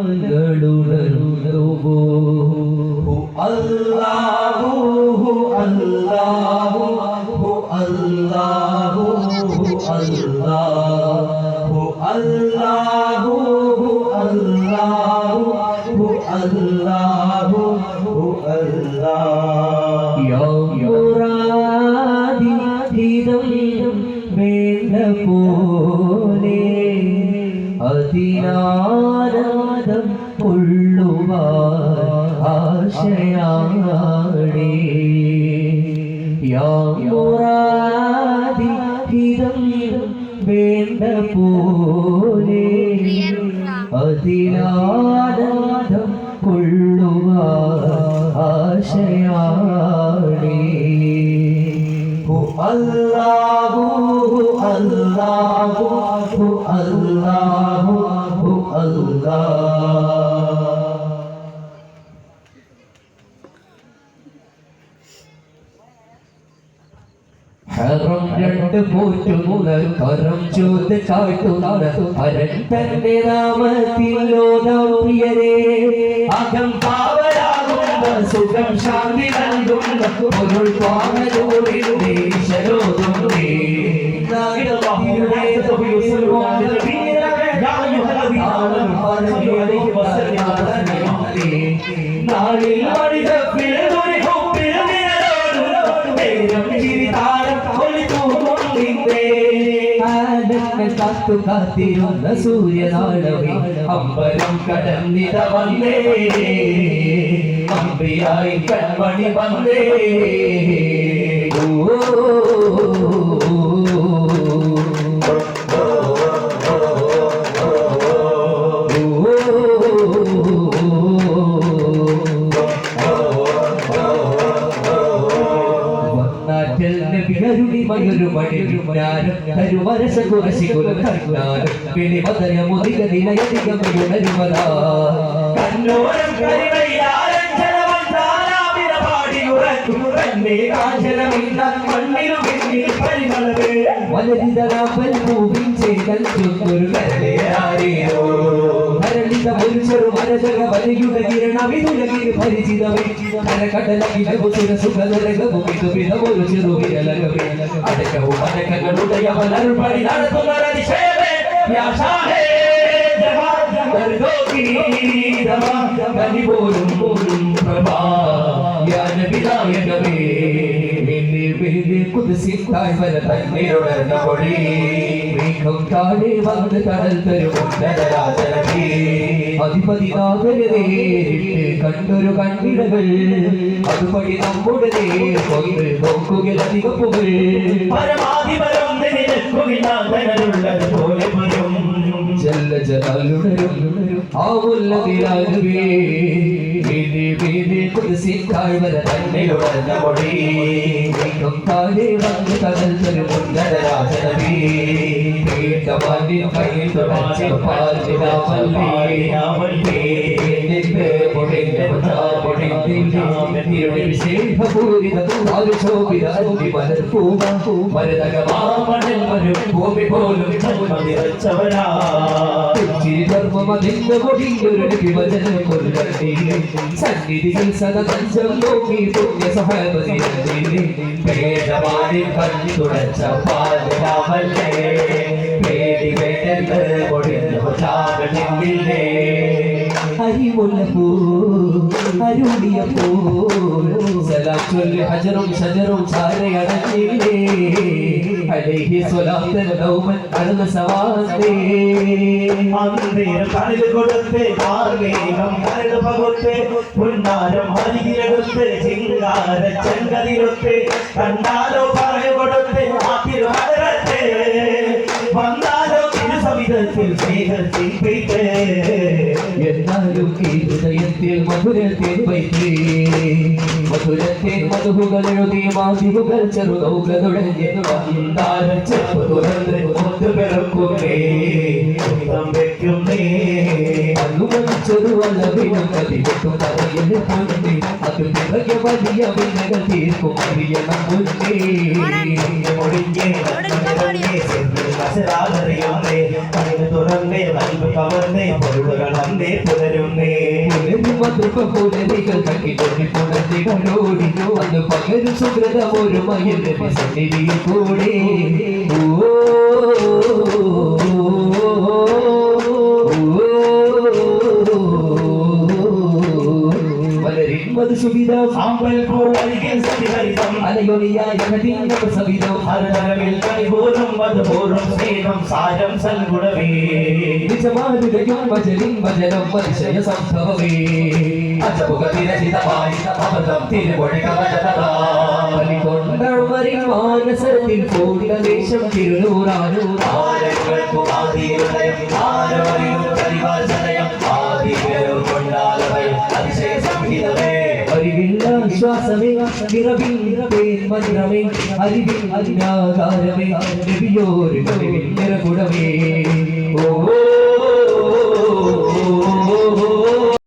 ഗാനങ്ങളുണരുന്നുവോ അല്ലാഹു അല്ലാഹു അല്ലാഹു അല്ലാഹു അല്ലാഹു അല്ലാഹു അല്ലാഹു അല്ലാഹു. യാ മുറാദി ഹിതം വേണ്ട പോലെ അതിനാനന്ദം രക്ഷയാടി യാതി ഹിതം വേണ്ട പോലെ അതിരാദം കൊള്ളുക ആശയാടി അല്ലാഹു അല്ലാഹു അല്ലാഹു. ഹറം രണ്ട് പോറ്റുന്ന കരം ചോദ കാട്ടുന്ന പരൻ തന്റെ നാമത്തിലോദാപ്രിയരേ അകം പാവരാകുന്ന സുഖം ശാന്തി നൽകുന്ന പൊരുൾ പാവലൂരിന്റെ ഈശ്വരോതുണ്ടേ നാളിൽ മണിത കാത്തു കാത്തിരുന്ന സൂര്യനാളവേ അമ്പലം കടന്നിത വന്നേ. അമ്പിയായി കൺമണി വന്നേ. വന്നാറ്റൽ കിണരുടി മയുരുമണി ഞാനും തരുമരസ കുറശി കുലനാനും പിണിമതന മുതിക നിലയധികം ഉണരുമതാ കണ്ണോരം കരുണയാരം ജലവൻ താരാവിര പാടി ഉറക്കും തന്നെ കാഞ്ചനമില്ല മണ്ണിനു പിന്നിൽ പരിമളവേ വലരിതരാപ്പൽ പൂവിൻ ചെയ്തൽ ചുന്തുരു കരളേ ആരേരോ सीधा बोल से रुमाल जगह भले क्यों लगी रे ना भी तू लगी रे भरी सीधा भी मेरे कट लगी है वो सुर सुख लगे गबो भी तो भी ना बोल से रोगी अलग भी अरे कहो माने का गरुड़ या बलर पड़ी दार तो मेरा दिशे में प्यासा है जहाँ कर दो दवा बनी बोलूँ बोलूँ प्रभा ज्ञान विदाय कभी വീഴ്വീഴി കുതിസിത്തായ് വര തന്നീരുണർന്ന മൊഴി വീണ്ടും താഴെ വന്ന് കടൽ തരും ഉന്നതരാചരണേ കണ്ടൊരു കണ്ണിടകൾ അതുപടി നമ്മുടെ കൊണ്ട് നോക്കുകയിലധികപ്പുകൾ പരമാധിപരം നിലനിൽക്കുകില്ല പോലെ പറയും ജലാലുടരും ആ ഉള്ളതിലാകുവേ തന്നിലുടർന്ന മൊഴി താഴെ വന്ന് കടൽ തരും ഉന്നതരാജനവേ தவனி பயிர் சந்நிதியில் சதஞ்சம் நோக்கி புண்ணிய சகபதி பேதவாதி பந்து துடச்ச பாதுகாவல் അരുളിയപ്പൂ സലാം ചൊല്ലി ഹജറും ഷജറും ചാരയടഞ്ഞില്ലേ അലൈഹി സ്വലാത്തൻ ലൗമൻ അടന്ന സവാത്തേ അന്തേർ കടൽ കൊടുത്ത് ആർമേഘം കരട് പകുത്ത് പുന്നാരം ഹരികിലെടുത്ത് ചിങ്കാര ചെങ്കതിരൊത്ത് കണ്ടാലോ എന്നാലും ഈ ഹൃദയത്തിൽ മധുരത്തെ വൈദ്യേ മധുരത്തെ മധുകൾ എഴുതി മാതിരുകൾ ചെറുതൗക തുടങ്ങിയ താരച്ചപ്പ് തുറന്ന് ഒന്ന് പിറക്കുന്നേ വെക്കുന്നേ അനുമതിച്ചതുവല്ല പിന്നെ കതിവെക്കും കഥയിൽ പൊന്നേ അത് പിറകെ വലിയ വിനകൾ തീർക്കും അറിയണം മുന്നേ മുടിഞ്ഞേ തുറന്നേ ചെറുതറിയോന്നേ അതിന് തുറന്നേ നൽകു കവർന്നേ പൊരുളകളന്നേ പുലരുന്നേ പുലരുമതുപുലരികൾ കണ്ടിട്ടൊരു പുലർത്തികളോടിനോ അത് പകരു സുഹൃതമൊരു മഹിന്റെ സന്നിധിയിൽ കൂടെ ഓ മധു സുവിധം. സാമ്പൽ പൂവരികിൽ സതിഹരിതം അലയൊലിയായ നദീനവ സവിധം. ഹരതരവിൽ കൈപോലും മധുപോലും സ്നേഹം സാരം സൽഗുണമേ. നിജമാരുകയും വചലിൻ വചനം മനുഷ്യ സംഭവമേ. അജപുക തിരചിതമായി അമൃതം തിരുമൊഴി കവചതമരിൻ മാനസത്തിൽ പൂർണദേശം തിരുനൂറാനൂ ശ്വാസമേ നിറവിൽ പേൻ മന്ത്രമേ അറിവിൽ നബിയോര് നിറകുടമേ ഓ